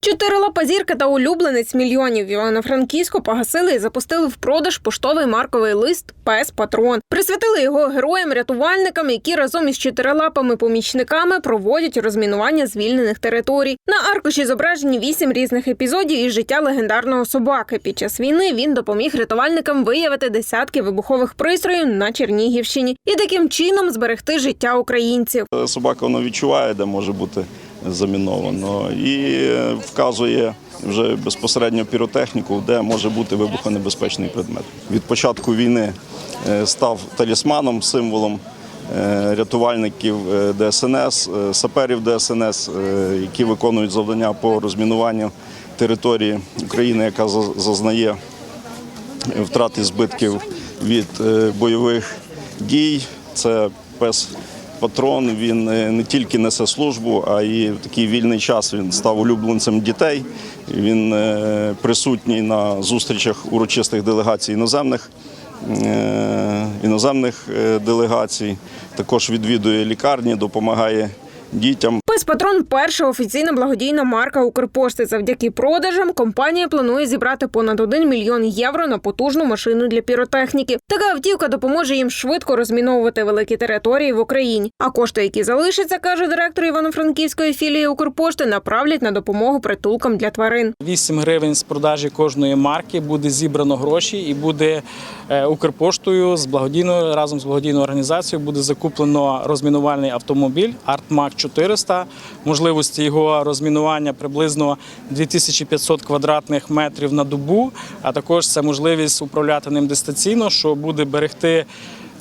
Чотирилапа зірка та улюбленець мільйонів в Івано-Франківську погасили і запустили в продаж поштовий марковий лист Пес Патрон. Присвятили його героям-рятувальникам, які разом із чотирилапими помічниками проводять розмінування звільнених територій. На аркуші зображені вісім різних епізодів із життя легендарного собаки. Під час війни він допоміг рятувальникам виявити десятки вибухових пристроїв на Чернігівщині і таким чином зберегти життя українців. Собака воно відчуває, де може бути заміновано, і вказує вже безпосередньо піротехніку, де може бути вибухонебезпечний предмет. Від початку війни е, став талісманом, символом е, рятувальників е, ДСНС, саперів ДСНС, які виконують завдання по розмінуванню території України, яка зазнає втрати збитків від бойових дій. Це пес патрон. Він е, не тільки несе службу, а й в такий вільний час він став улюбленцем дітей. Він е, присутній на зустрічах урочистих делегацій іноземних. е, Іноземних делегацій також відвідує лікарні, допомагає дітям. Пес Патрон перша офіційна благодійна марка Укрпошти. Завдяки продажам компанія планує зібрати понад 1 мільйон євро на потужну машину для піротехніки. Така автівка допоможе їм швидко розміновувати великі території в Україні. А кошти, які залишаться, каже директор Івано-Франківської філії Укрпошти, направлять на допомогу притулкам для тварин. 8 гривень з продажі кожної марки буде зібрано гроші і буде е, Укрпоштою з благодійною разом з благодійною організацією буде закуплено розмінувальний автомобіль Артмак 400. Можливості його розмінування приблизно 2500 квадратних метрів на добу. А також це можливість управляти ним дистанційно, що буде берегти.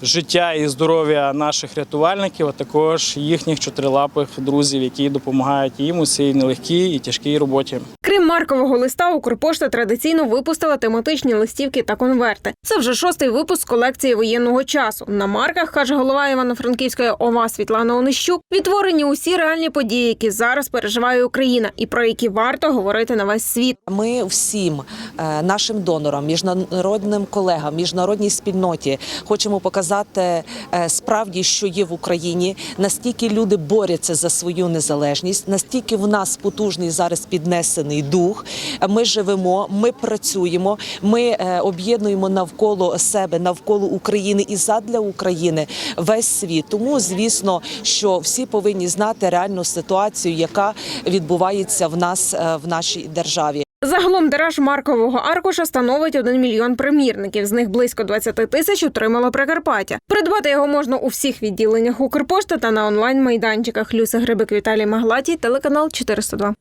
Життя і здоров'я наших рятувальників, а також їхніх чотирилапих друзів, які допомагають їм у цій нелегкій і тяжкій роботі. Маркового листа, Укрпошта традиційно випустила тематичні листівки та конверти. Це вже шостий випуск колекції воєнного часу. На марках каже голова Івано-Франківської ОВА Світлана Онищук. Відтворені усі реальні події, які зараз переживає Україна, і про які варто говорити на весь світ. Ми всім е, нашим донорам, міжнародним колегам, міжнародній спільноті хочемо показати е, справді, що є в Україні. Настільки люди борються за свою незалежність, настільки в нас потужний зараз піднесений дух. Ми живемо, ми працюємо, ми е, об'єднуємо навколо себе, навколо України і задля України весь світ. Тому звісно, що всі повинні знати реальну ситуацію, яка відбувається в нас е, в нашій державі. Загалом тираж маркового аркуша становить 1 мільйон примірників. З них близько 20 тисяч отримало Прикарпаття. Придбати його можна у всіх відділеннях Укрпошти та на онлайн майданчиках. Люся Грибик Віталій Маглатій, телеканал 402.